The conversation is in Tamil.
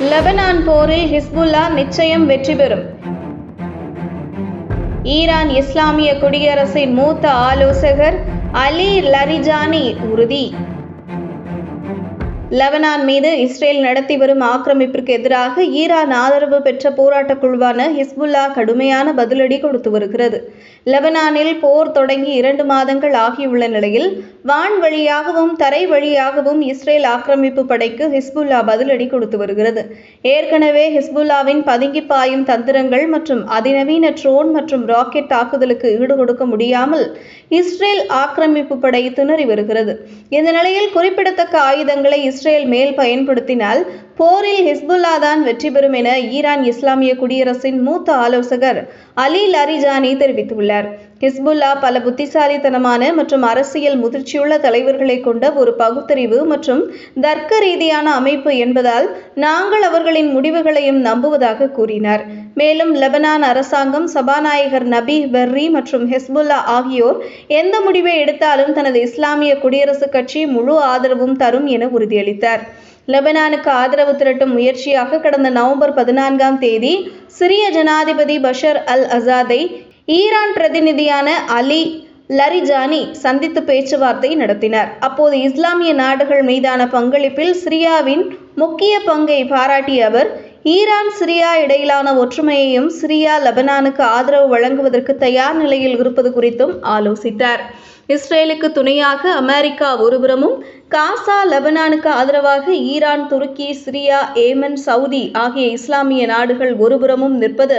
லெபனான் போரில் ஹிஸ்புல்லா நிச்சயம் வெற்றி பெறும். ஈரான் இஸ்லாமிய குடியரசின் மூத்த ஆலோசகர் அலி லரிஜானி உறுதி. லெபனான் மீது இஸ்ரேல் நடத்தி வரும் ஆக்கிரமிப்பிற்கு எதிராக ஈரான் ஆதரவு பெற்ற போராட்டக் குழுவான ஹிஸ்புல்லா கடுமையான பதிலடி கொடுத்து வருகிறது. லெபனானில் போர் தொடங்கி இரண்டு மாதங்கள் ஆகியுள்ள நிலையில் வான் வழியாகவும் தரை வழியாகவும் இஸ்ரேல் ஆக்கிரமிப்பு படைக்கு ஹிஸ்புல்லா பதிலடி கொடுத்து வருகிறது. ஏற்கனவே ஹிஸ்புல்லாவின் பதுங்கி பாயும் தந்திரங்கள் மற்றும் அதிநவீன ட்ரோன் மற்றும் ராக்கெட் தாக்குதலுக்கு ஈடுகொடுக்க முடியாமல் இஸ்ரேல் ஆக்கிரமிப்பு படை திணறி வருகிறது. இந்த நிலையில் குறிப்பிடத்தக்க ஆயுதங்களை இஸ்ரேல் மேல் பயன்படுத்தினால் போரில் ஹிஸ்புல்லா தான் வெற்றி பெறும் என ஈரான் இஸ்லாமிய குடியரசின் மூத்த ஆலோசகர் அலி லரிஜானி தெரிவித்துள்ளார். ஹிஸ்புல்லா பல புத்திசாலித்தனமான மற்றும் அரசியல் முதிர்ச்சியுள்ள தலைவர்களை கொண்ட ஒரு பகுத்தறிவு மற்றும் தர்க்க ரீதியான அமைப்பு என்பதால் நாங்கள் அவர்களின் முடிவுகளையும் நம்புவதாக கூறினார். மேலும் லெபனான் அரசாங்கம் சபாநாயகர் நபி பெர்ரி மற்றும் ஹெஸ்புல்லா ஆகியோர் எந்த முடிவை எடுத்தாலும் தனது இஸ்லாமிய குடியரசுக் கட்சி முழு ஆதரவும் தரும் என உறுதியளித்தார். லெபனானுக்கு ஆதரவு திரட்டும் முயற்சியாக கடந்த நவம்பர் பதினான்காம் தேதி சிரிய ஜனாதிபதி பஷர் அல் அசாதை ஈரான் பிரதிநிதியான அலி லரிஜானி சந்தித்து பேச்சுவார்த்தை நடத்தினார். அப்போது இஸ்லாமிய நாடுகள் மீதான பங்களிப்பில் சிரியாவின் முக்கிய பங்கை பாராட்டிய அவர் ஈரான் சிரியா இடையிலான ஒற்றுமையையும் சிரியா லெபனானுக்கு ஆதரவு வழங்குவதற்கு தயார் நிலையில் இருப்பது குறித்தும் ஆலோசித்தார். இஸ்ரேலுக்கு துணையாக அமெரிக்கா ஒருபுறமும் காசா லெபனானுக்கு ஆதரவாக ஈரான் துருக்கி சிரியா ஏமன் சவுதி ஆகிய இஸ்லாமிய நாடுகள் ஒருபுறமும் நிற்பது